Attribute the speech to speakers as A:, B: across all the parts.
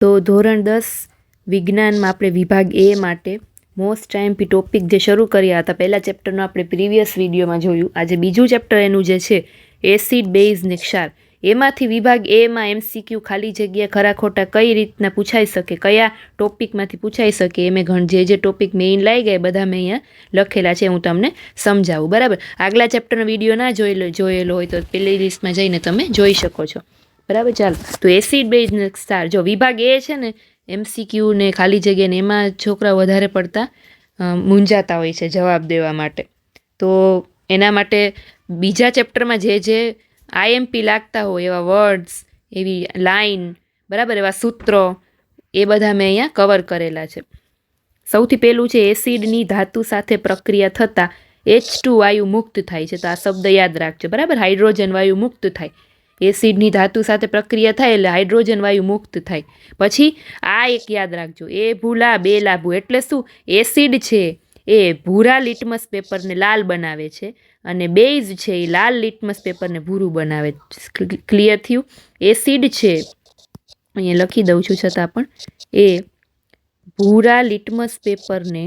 A: તો ધોરણ દસ વિજ્ઞાનમાં આપણે વિભાગ એ માટે મોસ્ટ ટાઈમપી ટોપિક જે શરૂ કર્યા હતા, પહેલાં ચેપ્ટરનું આપણે પ્રીવિયસ વિડીયોમાં જોયું. આજે બીજું ચેપ્ટર એનું જે છે એસિડ બેઝ ને ક્ષાર એમાંથી વિભાગ એમાં એમસીક્યુ ખાલી જગ્યા ખરા ખોટા કઈ રીતના પૂછાઈ શકે, કયા ટોપિકમાંથી પૂછાઈ શકે એ મેં ઘણ જે જે ટોપિક મેઇન લઈ ગયા બધા મેં અહીંયા લખેલા છે, હું તમને સમજાવું, બરાબર? આગલા ચેપ્ટરનો વીડિયો ના જોયેલો જોયેલો હોય તો પેલી લિસ્ટમાં જઈને તમે જોઈ શકો છો. બરાબર, ચાલો. તો એસિડ બેઝ સ્ટાર જો વિભાગ એ છે ને એમસીક્યુ ને ખાલી જગ્યા એમાં છોકરા વધારે પડતા મૂંઝાતા હોય છે જવાબ દેવા માટે. તો એના માટે બીજા ચેપ્ટરમાં જે જે આઈએમપી લાગતા હોય, એવા વર્ડ્સ એવી લાઈન બરાબર, એવા સૂત્રો, એ બધા મેં અહીંયા કવર કરેલા છે. સૌથી પહેલું છે એસિડની ધાતુ સાથે પ્રક્રિયા થતાં એચ ટુ વાયુ મુક્ત થાય છે. તો આ શબ્દ યાદ રાખજો. બરાબર? હાઇડ્રોજન વાયુ મુક્ત થાય. એસિડની ધાતુ સાથે પ્રક્રિયા થાય એટલે હાઇડ્રોજન વાયુ મુક્ત થાય. પછી આ એક યાદ રાખજો. એ ભૂલા, બે લાભુ. એટલે શું? એસિડ છે એ ભૂરા લિટમસ પેપરને લાલ બનાવે છે અને બેઝ છે એ લાલ લિટમસ પેપરને ભૂરું બનાવે. ક્લિયર થયું? એસિડ છે, અહીંયા લખી દઉં છું છતાં પણ, એ ભૂરા લિટમસ પેપરને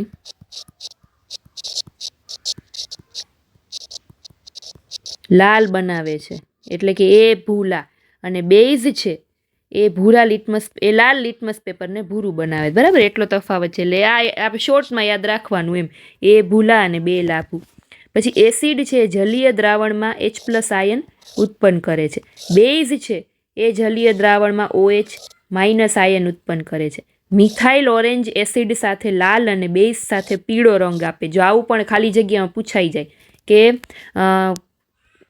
A: લાલ બનાવે છે. એટલે કે એ ભૂલા. અને બેઝ છે, એ ભૂરા લિટમસ એ લાલ લિટમસ પેપરને ભૂરું બનાવે. બરાબર? એટલો તફાવત છે. એટલે આ આપણે શોર્ટ્સમાં યાદ રાખવાનું એમ. એ ભૂલા અને બે લાભુ. પછી એસિડ છે જલીય દ્રાવણમાં એચ પ્લસ આયન ઉત્પન્ન કરે છે. બેઝ છે, એ જલીય દ્રાવણમાં ઓએચ માઇનસ આયન ઉત્પન્ન કરે છે. મિથાઇલ ઓરેન્જ એસિડ સાથે લાલ અને બેઝ સાથે પીળો રંગ આપે. જો આવું પણ ખાલી જગ્યામાં પૂછાઈ જાય કે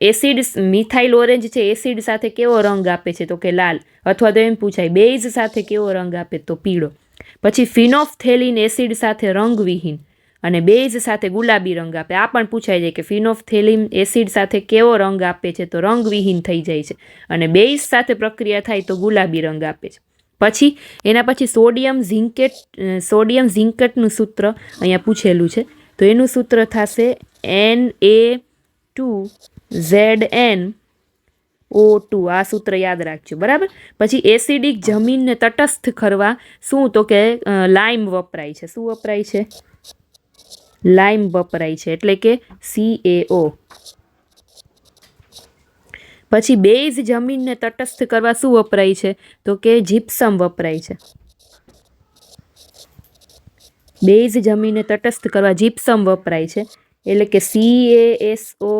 A: એસિડ મિથાઇલ ઓરેન્જ છે એસિડ સાથે કેવો રંગ આપે છે? તો કે લાલ. અથવા તો એમ પૂછાય, બેઝ સાથે કેવો રંગ આપે? તો પીળો. પછી ફિનોફથેલિન એસિડ સાથે રંગવિહીન અને બેઝ સાથે ગુલાબી રંગ આપે. આ પણ પૂછાય જાય કે ફિનોફથેલિન એસિડ સાથે કેવો રંગ આપે છે? તો રંગવિહીન થઈ જાય છે. અને બેઝ સાથે પ્રક્રિયા થાય તો ગુલાબી રંગ આપે છે. પછી એના પછી સોડિયમ ઝિંકેટ સોડિયમ ઝિંકેટનું સૂત્ર અહીંયા પૂછેલું છે. તો એનું સૂત્ર થશે N A two Z N O two. આ સૂત્ર યાદ રાખજો. બરાબર? પછી એસિડિક જમીનને તટસ્થ કરવા શું? તો કે લાઈમ વપરાય છે. શું વપરાય છે? લાઇમ વપરાય છે. એટલે કે સી એ પછી બેઝ જમીનને તટસ્થ કરવા શું વપરાય છે? તો કે જીપ્સમ વપરાય છે. બેઝ જમીનને તટસ્થ કરવા જીપ્સમ વપરાય છે. એટલે કે C A S O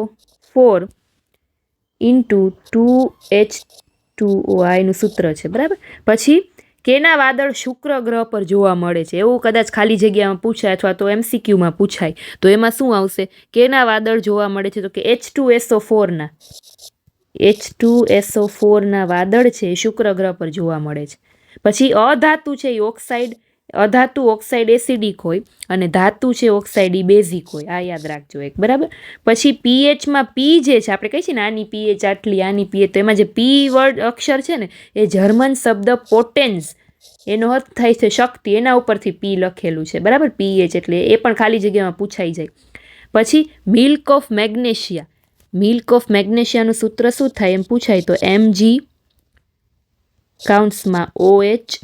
A: four into two H two આઈનું સૂત્ર છે, બરાબર? પછી કેના વાદળ શુક્ર ગ્રહ પર જોવા મળે છે? એવું કદાચ ખાલી જગ્યામાં પૂછાય અથવા તો એમસીક્યુમાં પૂછાય. તો એમાં શું આવશે? કેના વાદળ જોવા મળે છે? તો કે એચ ટુ એસઓ ફોરના એચ ટુ એસઓ ફોરના વાદળ છે એ શુક્ર ગ્રહ પર જોવા મળે છે. પછી અધાતુ છે એ ઓક્સાઇડ અધાતુ ઓક્સાઇડ એસિડિક હોય અને ધાતુ છે ઓક્સાઇડ ઈ બેઝિક હોય. આ યાદ રાખજો એક, બરાબર? પછી પીએચમાં પી જે છે, આપણે કહીએ છીએ ને, આની પીએચ આટલી, આની પીએચ તો એમાં જે પી વર્ડ અક્ષર છે ને, એ જર્મન શબ્દ પોટેન્સ એનો અર્થ થાય છે શક્તિ, એના ઉપરથી પી લખેલું છે, બરાબર? પીએચ એટલે એ પણ ખાલી જગ્યામાં પૂછાઈ જાય. પછી milk of magnesia milk of મેગ્નેશિયાનું સૂત્ર શું થાય એમ પૂછાય તો એમ જી કાઉન્ટ્સમાં ઓ એચ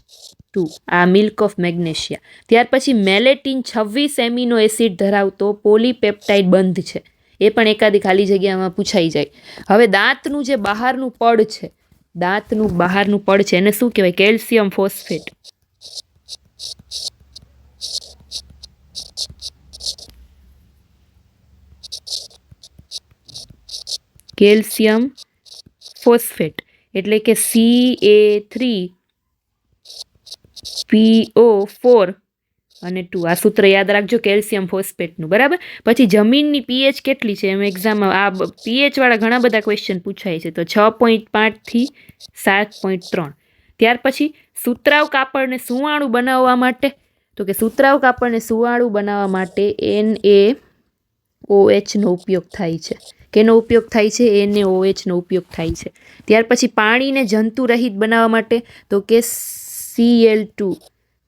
A: ટુ આ મિલ્ક ઓફ મેગ્નેશિયા. ત્યાર પછી મેલેટિન છવ્વીસ એમિનો એસિડ ધરાવતો પોલીપેપ્ટાઇડ બંધ છે. એ પણ એકાદી ખાલી જગ્યામાં પૂછાઈ જાય. હવે દાંતનું જે બહારનું પડ છે, દાંતનું બહારનું પડ છે, એને શું કહેવાય? Calcium phosphate. Calcium phosphate. એટલે કે C A three P O four અને ટુ આ સૂત્ર યાદ રાખજો, કેલ્શિયમ ફોસ્ફેટનું, બરાબર? પછી જમીનની પીએચ કેટલી છે? એમ એક્ઝામમાં આ પીએચવાળા ઘણા બધા ક્વેશ્ચન પૂછાય છે. તો છ પોઈન્ટ પાંચથી સાત પોઈન્ટ ત્રણ. ત્યાર પછી સુતરાઉ કાપડને સુવાણું બનાવવા માટે, તો કે સુતરાવ કાપડને સુવાળું બનાવવા માટે એન એ ઓએચનો ઉપયોગ થાય છે. કેનો ઉપયોગ થાય છે? એન ઓએચનો ઉપયોગ થાય છે. ત્યાર પછી પાણીને જંતુ રહિત બનાવવા માટે, તો કે સીએલ ટુ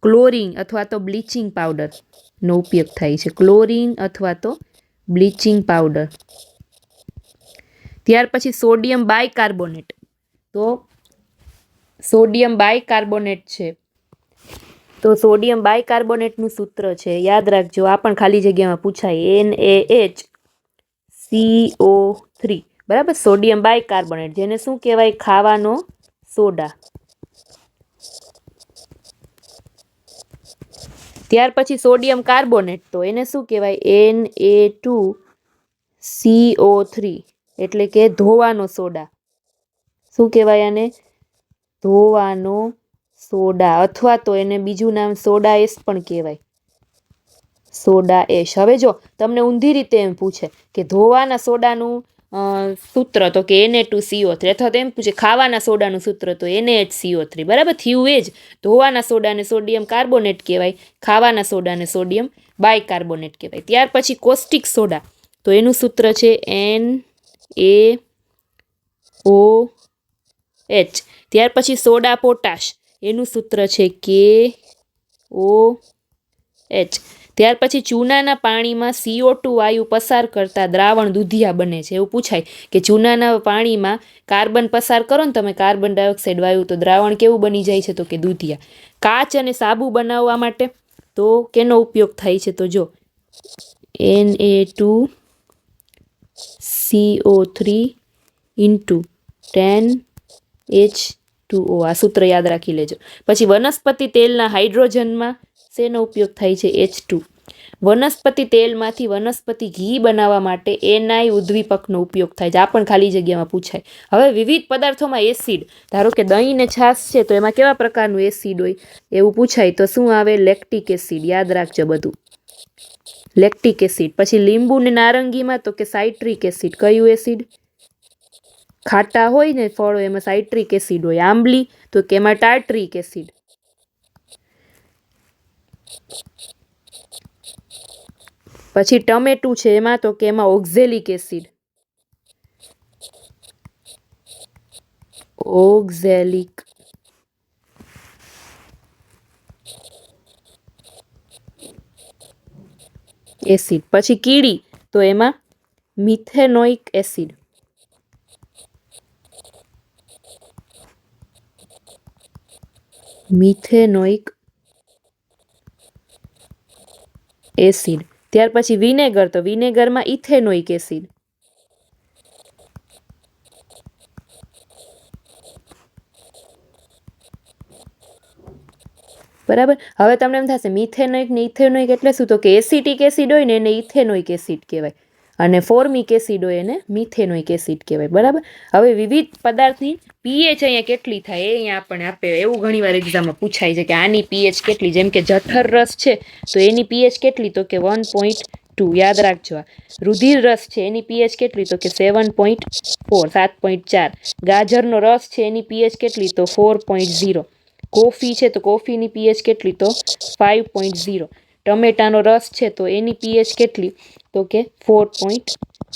A: ક્લોરિન અથવા તો બ્લીચિંગ પાવડરનો ઉપયોગ થાય છે. ક્લોરિન અથવા તો બ્લીચિંગ પાવડર ત્યાર પછી સોડિયમ બાયકાર્બોનેટ તો સોડિયમ બાયકાર્બોનેટ છે. તો સોડિયમ બાયકાર્બોનેટનું સૂત્ર છે. યાદ રાખજો, આ પણ ખાલી જગ્યામાં પૂછાય. N A H C O three બરાબર? સોડિયમ બાયકાર્બોનેટ જેને શું કહેવાય? ખાવાનો સોડા. ત્યાર પછી સોડિયમ કાર્બોનેટ, તો એને શું કહેવાય? N A two C O three એટલે કે ધોવાનો સોડા. શું કહેવાય આને? ધોવાનો સોડા, અથવા તો એને બીજું નામ સોડા એસ પણ કહેવાય. સોડા એશ હવે જો, તમને ઊંધી રીતે એમ પૂછે કે ધોવાના સોડાનું સૂત્ર તો કે એને ટુ સીઓ થ્રી અથવા તો એમ પૂછે ખાવાના સોડાનું સૂત્ર તો એને એચ સીઓ થ્રી બરાબર? થયું એ જ. ધોવાના સોડાને સોડિયમ કાર્બોનેટ કહેવાય, ખાવાના સોડાને સોડિયમ બાય કાર્બોનેટ કહેવાય. ત્યાર પછી કોસ્ટિક સોડા. તો એનું સૂત્ર છે એન એ ઓ એચ ત્યાર પછી સોડા પોટાશ. એનું સૂત્ર છે કે ઓ એચ ત્યાર પછી ચૂનાના પાણીમાં સીઓ ટુ વાયુ પસાર કરતા દ્રાવણ દુધિયા બને છે. એવું પૂછાય કે ચૂનાના પાણીમાં કાર્બન પસાર કરો ને તમે કાર્બન ડાયોક્સાઇડ વાયુ, તો દ્રાવણ કેવું બની જાય છે? તો કે દુધિયા. કાચ અને સાબુ બનાવવા માટે તો કેનો ઉપયોગ થાય છે? તો જો N A two C O three into ten H two O આ સૂત્ર યાદ રાખી લેજો. પછી વનસ્પતિ તેલના હાઇડ્રોજનમાં શેનો ઉપયોગ થાય છે એચ ટુ વનસ્પતિ તેલમાંથી વનસ્પતિ ઘી બનાવવા માટે એનઆઈ ઉદ્દીપકનો ઉપયોગ થાય છે. આ પણ ખાલી જગ્યામાં પૂછાય. હવે વિવિધ પદાર્થોમાં એસિડ ધારો કે દહીં ને છાશ છે, તો એમાં કેવા પ્રકારનું એસિડ હોય એવું પૂછાય? તો શું આવે? લેક્ટિક એસિડ યાદ રાખજો બધું. લેક્ટિક એસિડ પછી લીંબુ ને નારંગીમાં તો કે સાઇટ્રિક એસિડ કયું એસિડ ખાટા હોય ને ફળો, એમાં સાઇટ્રિક એસિડ હોય. આંબલી, તો કે એમાં ટાર્ટ્રિક એસિડ પછી ટમેટું છે એમાં તો કે એમાં ઓક્ઝેલિક એસિડ. ઓક્ઝેલિક. એસિડ. પછી કીડી તો એમાં મિથેનોઇક એસિડ. Methanoic acid. ત્યાર પછી વિનેગર, તો વિનેગરમાં ઇથેનોઇક એસિડ. બરાબર? હવે તમને એમ થશે, મિથેનોઇક ને ઇથેનોઇક એટલે શું? તો કે એસિટિક એસિડ હોય ને એને ઇથેનોઇક એસિડ કહેવાય. અને ફોર્મિક એસિડ હોય એને મિથેનોઇક એસિડ કહેવાય, બરાબર? હવે વિવિધ પદાર્થની પીએચ અહીંયા કેટલી થાય એ અહીંયા આપણને આપે, એવું ઘણીવાર એક્ઝામમાં પૂછાય છે કે આની પીએચ કેટલી, જેમ કે જઠર રસ છે, તો એની પીએચ કેટલી? તો કે વન પોઈન્ટ ટુ, યાદ રાખજો આ. રુધિર રસ છે, એની પીએચ કેટલી? તો કે સેવન પોઈન્ટ ફોર, સાત પોઈન્ટ ચાર. ગાજરનો રસ છે, એની પીએચ કેટલી? તો ફોર પોઈન્ટ ઝીરો. કોફી છે, તો કોફીની પીએચ કેટલી? તો ફાઇવ પોઈન્ટ ઝીરો. ટમેટાનો રસ છે તો એની પીએચ કેટલી? તો કે ફોર પોઈન્ટ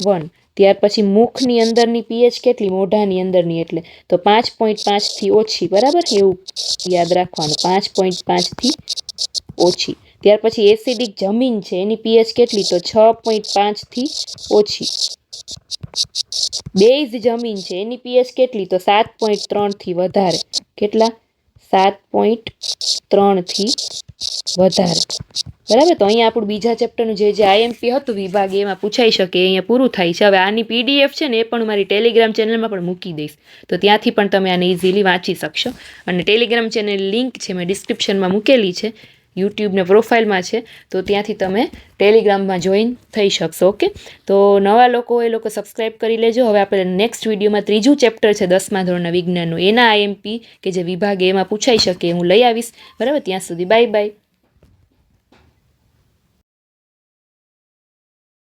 A: વન. ત્યાર પછી મુખની અંદરની પીએચ કેટલી? મોઢાની અંદરની એટલે. તો પાંચ પોઈન્ટ પાંચથી ઓછી, બરાબર? એવું યાદ રાખવાનું. પાંચ પોઈન્ટ પાંચથી ઓછી. ત્યાર પછી એસિડિક જમીન છે, એની પીએચ કેટલી? તો છ પોઈન્ટ પાંચથી ઓછી. બેઝ જમીન છે, એની પીએચ કેટલી? તો સાત પોઈન્ટ ત્રણથી વધારે. કેટલા? સાત પોઈન્ટ ત્રણથી વધારે. બરાબર? તો અહીંયા આપણું બીજા ચેપ્ટરનું જે જે આઈએમપી હતું, વિભાગ, એમાં પૂછાઈ શકે અહીંયા પૂરું થાય છે. હવે આની પીડીએફ છે ને, એ પણ મારી ટેલિગ્રામ ચેનલમાં પણ મૂકી દઈશ. તો ત્યાંથી પણ તમે આને ઇઝીલી વાંચી શકશો. અને ટેલિગ્રામ ચેનલ લિંક છે, મેં ડિસ્ક્રિપ્શનમાં મૂકેલી છે. યુટ્યુબને પ્રોફાઇલમાં છે, તો ત્યાંથી તમે ટેલિગ્રામમાં જોઈન થઈ શકશો, ઓકે? તો નવા લોકો, એ લોકો સબસ્ક્રાઈબ કરી લેજો. હવે આપણે નેક્સ્ટ વિડીયોમાં ત્રીજું ચેપ્ટર છે, દસમા ધોરણના વિજ્ઞાનનું. એના આઈએમપી કે જે વિભાગ, એમાં પૂછાઈ શકે હું લઈ આવીશ. બરાબર? ત્યાં સુધી બાય બાય